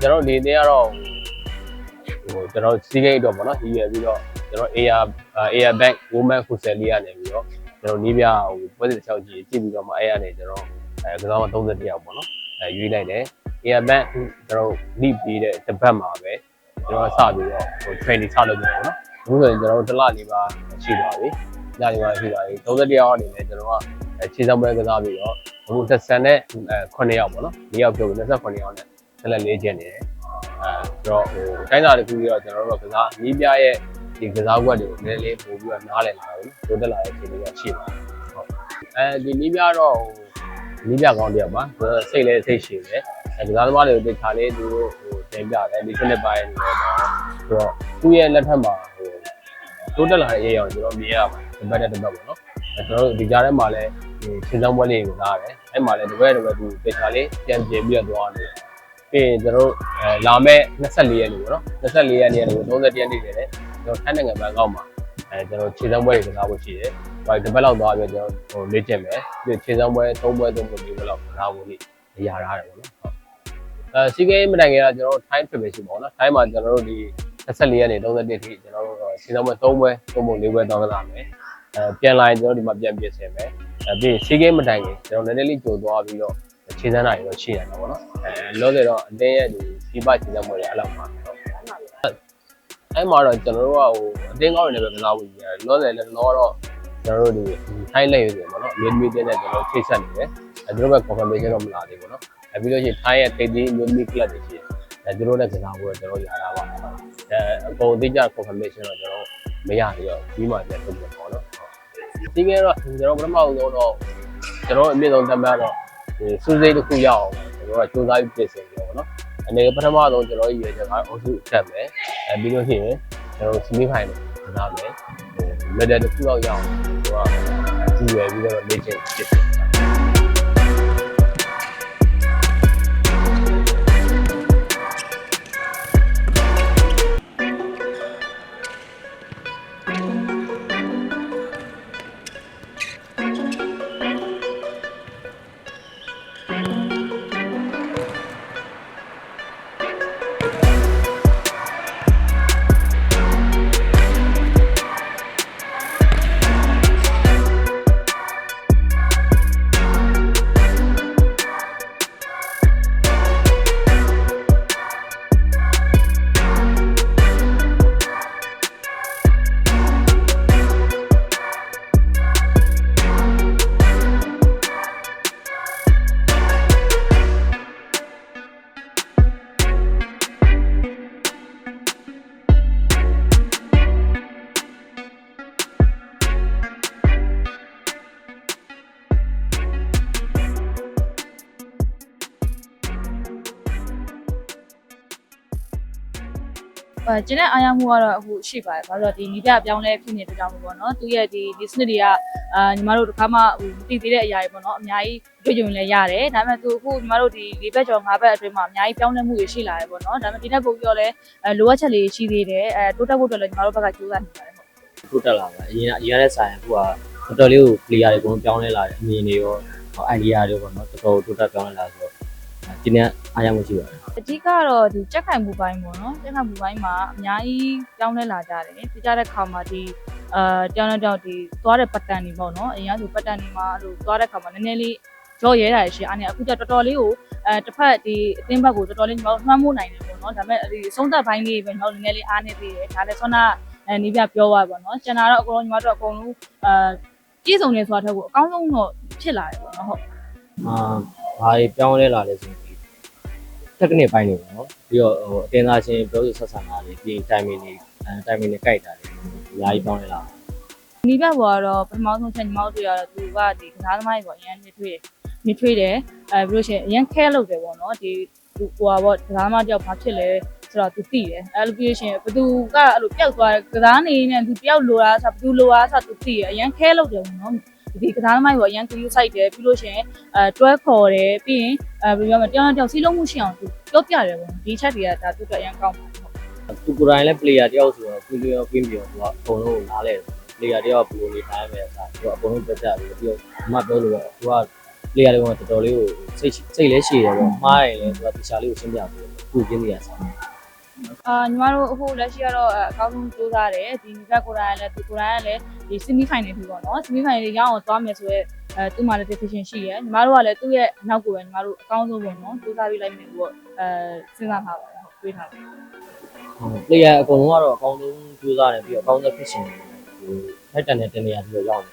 ကျွန်တော်ဒီနေ့ကတော့ဟိုကျွန်တော်စီးကိန်းအတွက်ပေါ့နော်ဒီရပြီးတော့ကျွန်တော် AR AR bank woman hustle လေးကနေပြီးတော့ကျွန်တော်နီးပြဟိုပွဲစစ်တစ်ချောက်ကြီးကြည့်ပြီးတော့မှအဲ့ရနေကျွန်တော်အဲကစားမ31ယောက်ပေါ့နော်အဲရွေးလိုက်တယ် AR bank ကျွန်တော် lead ပြီးတဲ့တစ်ပတ်မှာပဲကျွန်တော်စပြီးတော့ဟို training ချလုပ်ကြတယ်ပေါ့နော်အခုဆိုရင်ကျွန်တော်တစ်လလေးပါရှိပါပြီညနေပါရှိပါပြီ31ယောက်အနေနဲ့ကျွန်တော်ကခြေဆောင်ပွဲကစားပြီးတော့အခု30နဲ့9ယောက်ပေါ့နော်၄ယောက်ပြောပြီး28ယောက်နဲ့ ဆက်လက်လေးကျင်နေတယ်အဲဆိုတော့ဟိုတိုင်းသားတစ်ခုကြီးတော့ကျွန်တော်တို့ကကစားနီးပြရဲ့ဒီကစားကွက်တွေကိုနည်းနည်းလေးပို့ပြီးတော့နားလည်လာတယ်တိုးတက်လာတဲ့အခြေအနေကရှိပါတယ်ဟုတ်အဲဒီနီးပြတော့ဟိုနီးပြကောင်းတယောက်ပါသူစိတ်လည်းစိတ်ရှိတယ်အဲကစားသမားတွေကိုတိတ်ခါလေးသူတို့ဟိုတင်ပြတယ်ဒီစနစ်ပိုင်းနေတော့ဆိုတော့သူ့ရဲ့လက်ထက်မှာဟိုတိုးတက်လာတဲ့အရေးအရောကျွန်တော်မြင်ရပါတယ်တစ်ပတ်နဲ့တစ်ပတ်ပေါ့နော်အဲကျွန်တော်တို့ဒီကြားထဲမှာလည်းဒီရှင်းဆောင်ပွဲလေးကိုလာတယ်အဲ့မှာလည်းတစ်ပတ်တစ်ပတ်သူတိတ်ခါလေးပြန်ပြင်ပြီးတော့သွားတယ် ပြီးရင်ကျွန်တော်တို့အဲလာမဲ့24ရက်နေ့ပေါ့နော်24ရက်နေ့ကနေ31ရက်နေ့တည်းလည်းကျွန်တော်ထိုင်းနိုင်ငံဘန်ကောက်မှာအဲကျွန်တော်ခြေစမ်းပွဲတွေကစားဖို့ရှိတယ်။ဘာဒီဘက်လောက်သွားပြီးကျွန်တော်ဟိုလေ့ကျင့်မယ်။ပြီးခြေစမ်းပွဲ3ပွဲ3ပွဲ4ပွဲလောက်ကစားဖို့နေရထားတယ်ပေါ့နော်။ဟုတ်။အဲစီးကိန်းမတိုင်ခင်ကကျွန်တော်ထိုင်း trip ပဲရှိပါတော့နော်။ထိုင်းမှာကျွန်တော်တို့ဒီ24ရက်နေ့31ရက်ထိကျွန်တော်တို့ခြေစမ်းပွဲ3ပွဲ3ပွဲ4ပွဲတောင်းကစားမယ်။အဲပြန်လာရင်ကျွန်တော်ဒီမှာပြန်ပြင်ဆင်မယ်။အဲပြီးရင်စီးကိန်းမတိုင်ခင်ကျွန်တော်နည်းနည်းလေးကြိုသွားပြီးတော့ ခြေစမ်းတာတွေတော့ရှိနေတာပေါ့နော်အဲလောဆယ်တော့အတင်းရဲ့ဒီဒီပခြေစမ်းပွဲတွေအဲ့လောက်ပါတော့အဲ့မှာတော့ကျွန်တော်တို့ကဟိုအတင်းကောင်းတွေလည်းပဲကစားဖို့ရတယ်လောဆယ်လည်းတော့တော့ကျွန်တော်တို့ဒီထိုင်းလက်ရွေးတယ်ပေါ့နော်မြို့သမီးတင်းနဲ့ကျွန်တော်ချိတ်ဆက်နေတယ်အဲသူတို့ပဲ confirmation တော့မလာသေးဘူးနော်အဲပြီးလို့ရှိရင်ထိုင်းရဲ့ထိပ်သီးမြို့သမီး club တွေရှိတယ်အဲသူတို့လည်းကစားဖို့ကျွန်တော်ရတာပါအဲအကုန်အသိကြ confirmation တော့ကျွန်တော်မရသေးတော့ပြီးမှပြန်ထုတ်မှာပေါ့နော်ဒီကဲတော့ကျွန်တော်ပထမဆုံးတော့ကျွန်တော်အမြင့်ဆုံးတက်မှတ်တော့ ဒီစူးစိတ်တစ်ခုရအောင်ကျွန်တော်ကစူးစမ်းပြီးပြင်ဆင်ကြပါတော့။အနေပထမဆုံးကျွန်တော်ရည်ရွယ်ချက်ကအိုစုတက်မယ်။အဲပြီးလို့ရှိရင်ကျွန်တော်စီမီဖိုင်နဲ့နားမယ်။ဟိုမက်ဒယ်တစ်ခုလောက်ရအောင်ကျွန်တော်ကကြည့်ရပြီးတော့လေ့ကျင့်ဖြစ်တယ်။ အဲကျင်းတဲ့အားရမှုကတော့အခုရှိပါတယ်။ဘာလို့လဲဆိုတော့ဒီနီးပြပြောင်းလဲဖြစ်နေတဲ့ကြောင့်ပေါ့နော်။သူရဲ့ဒီဒီစနစ်တွေကအာညီမတို့တစ်ခါမှဟိုမသိသေးတဲ့အရာတွေပေါ့နော်။အများကြီးတွေ့ကြုံလည်းရတယ်။ဒါပေမဲ့သူအခုညီမတို့ဒီ၄ဘက်ကျော်၅ဘက်အတွင်းမှာအများကြီးပြောင်းလဲမှုတွေရှိလာတယ်ပေါ့နော်။ဒါပေမဲ့ဒီနေ့ပုံပြောလဲအဲလိုအပ်ချက်လေးရှိသေးတယ်။အဲတိုးတက်ဖို့အတွက်လည်းညီမတို့ဘက်ကကြိုးစားနေပါတယ်ပေါ့ထိုးတက်လာပါအရင်ကအရင်ကလည်းဆိုင်အခုကတော်တော်လေးကို player တွေအကုန်ပြောင်းလဲလာတယ်အမြင်တွေရော idea တွေပေါ့နော်တော်တော်ထိုးတက်ပြောင်းလဲလာဆိုတော့ ဒီနေ့အားရမှုရှိပါတယ်။အဓိကတော့ဒီကြက်ခိုင်မှုပိုင်းပေါ့နော်။ကြက်ခိုင်မှုပိုင်းမှာအများကြီးပြောင်းလဲလာကြတယ်။ပြကြတဲ့ခါမှာဒီအာတောင်းတောင်းဒီသွားတဲ့ပတ်တန်တွေပေါ့နော်။အရင်ကဆိုပတ်တန်တွေမှာအဲ့လိုသွားတဲ့ခါမှာနည်းနည်းလေးကြော့ရဲတာရှိအဲ့နဲ့အခုကျတော်တော်လေးကိုအဲတစ်ဖက်ဒီအသင်းဘက်ကိုတော်တော်လေးညီမတို့နှမ်းမိုးနိုင်တယ်ပေါ့နော်ဒါပေမဲ့ဒီဆုံးသက်ပိုင်းလေးပဲညီမတို့နည်းနည်းလေးအားနေသေးတယ်ဒါလည်းဆွမ်းနာအဲနီးပြပြောသွားပါတော့ကျန်တာတော့အကုန်လုံးညီမတို့အကုန်လုံးအဲပြည့်စုံနေဆိုတာထက်ကိုအကောင်းဆုံးတော့ဖြစ်လာတယ်ပေါ့နော်ဟုတ် အာဘာတွေပြောင်းလဲလာလဲဆိုရင်ဒီ technique ပိုင်းတွေပေါ့နော်ပြီးတော့ဟိုအတင်သားချင်းပြောဆိုဆက်ဆံတာတွေပြီးရင် timing တွေအဲ timing တွေကြိုက်တာတွေအများကြီးပြောင်းလဲလာတယ်နီးပြပေါ်ကတော့ပထမဆုံးချက်ညီမတို့တွေ့ရတော့သူကဒီကစားသမားတွေပေါ့အရင်နေထွေးတယ်နေထွေးတယ်အဲပြီးလို့ရှိရင်အရင်ခဲလုပ်တယ်ပေါ့နော်ဒီဟိုဟာပေါ့ကစားသမားတယောက်ဘာဖြစ်လဲဆိုတော့သူသိတယ်အဲလိုပြီးလို့ရှိရင်ဘသူကအဲ့လိုပျောက်သွားတယ်ကစားနေနေသူတယောက်လိုတာဆိုဘသူလိုတာဆိုသူသိတယ်အရင်ခဲလုပ်တယ်ပေါ့နော် ဒီကစားသမားတွေပေါ့အရင်ကယူဆိုင်တယ်ပြီးလို့ရှိရင်အဲတွဲခေါ်တယ်ပြီးရင်အဲဘယ်လိုပြောမလဲတယောက်နဲ့တယောက်စီးလုံးမှုရှိအောင်သူပြောပြတယ်ပေါ့ဒီချက်တွေကဒါသူတို့အရင်ကောင်းပါတယ်ဟုတ်သူကိုယ်တိုင်လည်း player တယောက်ဆိုတော့ပြီးရောပြီးပြီးတော့သူကအကုန်လုံးကိုနားလဲတယ် player တယောက်ဘယ်လိုနေထိုင်ရမလဲအစားသူကအကုန်လုံးပြတ်ပြပြီးပြီးတော့အမပြောလို့ပဲသူက player တွေကတော်တော်လေးကိုစိတ်စိတ်လဲရှည်တယ်ပေါ့မှားရင်လည်းသူကတခြားလေးကိုရှင်းပြပြီးခုပြင်းနေရစား အာညီမတို့အခုလက်ရှိကတော့အကောင်းဆုံးစူးစမ်းတယ်ဒီဘက်ကိုယ်တိုင်လည်းဒီကိုယ်တိုင်ကလည်းဒီ semi final ဖြစ်ပေါ့နော် semi final ရအောင်သွားမယ်ဆိုရဲအဲသူ့မှာလည်း decision ရှိတယ်ညီမတို့ကလည်းသူ့ရဲ့အနောက်ကိုပဲညီမတို့အကောင်းဆုံးပေါ့နော်စူးစမ်းပြီးလိုက်မယ်ပေါ့အဲစဉ်းစားထားပါတယ်ဟုတ်တွေးထားပါတယ် player အကုန်လုံးကတော့အကောင်းဆုံးကြိုးစားတယ်ပြီးတော့အကောင်းဆုံးဖြစ်ရှင်တယ်ဟိုထိုက်တန်တဲ့တင်နေရာပြီးတော့ရောက်နေ